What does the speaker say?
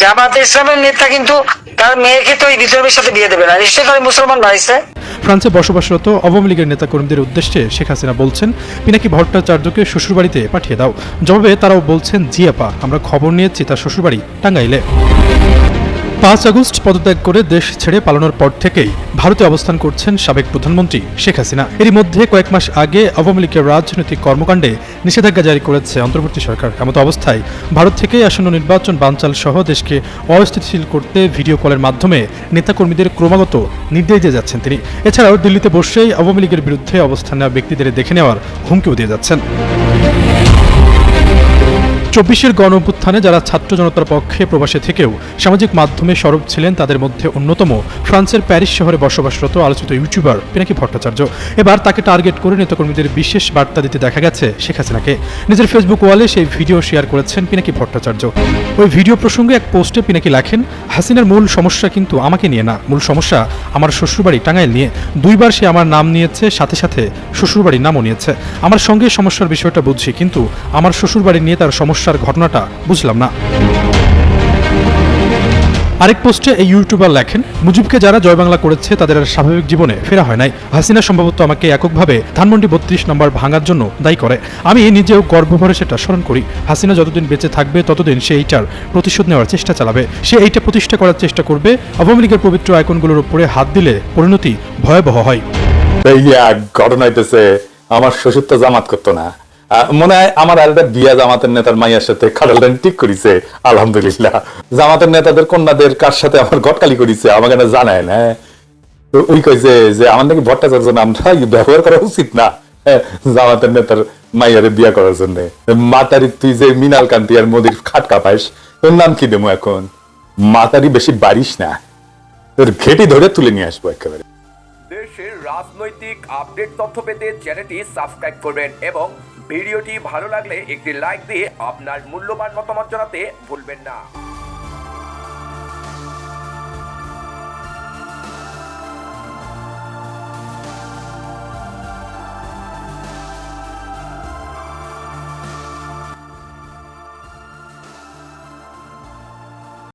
জামাতে ইসলামের নেতা কিন্তু তার মেয়েকে তো এই বিদ্রোহের সাথে বিয়ে দেবে না। নিশ্চয়ই তার মুসলমান ভাইছে ফ্রান্সে বসবাসরত আওয়ামী লীগের নেতাকর্মীদের উদ্দেশ্যে শেখ হাসিনা বলছেন, পিনাকি ভট্টাচার্যকে শ্বশুরবাড়িতে পাঠিয়ে দাও। জবাবে তারাও বলছেন জিয়াপা আমরা খবর নিয়েছি, তার শ্বশুরবাড়ি টাঙ্গাইলে। পাঁচ আগস্ট পদত্যাগ করে দেশ ছেড়ে পালানোর পর থেকেই ভারতে অবস্থান করছেন সাবেক প্রধানমন্ত্রী শেখ হাসিনা। এরই মধ্যে কয়েক মাস আগে আওয়ামী লীগের রাজনৈতিক কর্মকাণ্ডে নিষেধাজ্ঞা জারি করেছে অন্তর্বর্তী সরকার। এমতো অবস্থায় ভারত থেকে আসন্ন নির্বাচন বানচাল সহ দেশকে অস্থিতিশীল করতে ভিডিও কলের মাধ্যমে নেতাকর্মীদের ক্রমাগত নির্দেশ দিয়ে যাচ্ছেন তিনি। এছাড়াও দিল্লিতে বসেই আওয়ামী লীগের বিরুদ্ধে অবস্থান নেওয়া ব্যক্তিদের দেখে নেওয়ার হুমকিও দিয়ে যাচ্ছেন। চব্বিশের গণ অভ্যুত্থানে যারা ছাত্র জনতার পক্ষে প্রবাসে থেকেও সামাজিক মাধ্যমে সরব ছিলেন, তাদের মধ্যে অন্যতম ফ্রান্সের প্যারিস শহরে বসবাসরত আলোচিত ইউটিউবার পিনাকি ভট্টাচার্য। এবার তাকে টার্গেট করে নেতাকর্মীদের বিশেষ বার্তা দিতে দেখা গেছে শেখ হাসিনাকে। নিজের ফেসবুক ওয়ালে সেই ভিডিও শেয়ার করেছেন পিনাকি ভট্টাচার্য। ওই ভিডিও প্রসঙ্গে এক পোস্টে পিনাকি লেখেন, হাসিনার মূল সমস্যা কিন্তু আমাকে নিয়ে না। মূল সমস্যা আমার শ্বশুরবাড়ি টাঙ্গাইল নিয়ে। দুইবার সে আমার নাম নিয়েছে, সাথে সাথে শ্বশুরবাড়ির নামও নিয়েছে। আমার সঙ্গে সমস্যার বিষয়টা বুঝছি, কিন্তু আমার শ্বশুরবাড়ি নিয়ে তার সমস্যার ঘটনাটা বুঝলাম না। আরেক পোস্টে এই ইউটিউবার লেখেন, মুজিবকে যারা জয় বাংলা করেছে, তাদের আর স্বাভাবিক জীবনে ফেরা হয় নাই। হাসিনা সম্ভবত আমাকে এককভাবে ধানমন্ডি বত্রিশ নম্বর ভাঙার জন্য দায়ী করে। আমি নিজেও গর্বভরে সেটা স্মরণ করি। হাসিনা যতদিন বেঁচে থাকবে, ততদিন সে এইটার প্রতিশোধ নেওয়ার চেষ্টা চালাবে। সে এইটা প্রতিষ্ঠা করার চেষ্টা করবে। আওয়ামী লীগের পবিত্র আইকনগুলোর উপরে হাত দিলে পরিণতি ভয়াবহ হয়। ঘটনা আমার শ্বশুর তো জামাত করতো না। মনে হয় আমার আরেকটা বিয়া জামাতের নেতার মাইয়ার সাথে খাটালটান ঠিক করিছে আলহামদুলিল্লাহ। জামাতের নেতাদের কন্যাদের কার সাথে আমার গটকালি করিছে আমাকে না জানায় না তো ওই কইছে যে আমার নাকি ভট্টাচার্য নামটা ব্যবহার করা উচিত না হ্যাঁ, জামাতের নেতার মাইয়ারে বিয়া করার জন্য। মাতারি তুই যে মিনাল কান্তি আর মোদির তোর নাম কি দেবো এখন? মাতারি বেশি বাড়িস না। তোর ঘেটি ধরে তুলে নিয়ে আসব একেবারে। দেশের রাজনৈতিক আপডেট তথ্য পেতে চ্যানেলটি সাবস্ক্রাইব করবেন এবং ভিডিওটি ভালো লাগলে একটি লাইক দিয়ে আপনার মূল্যবান মতামত জানাতে ভুলবেন না।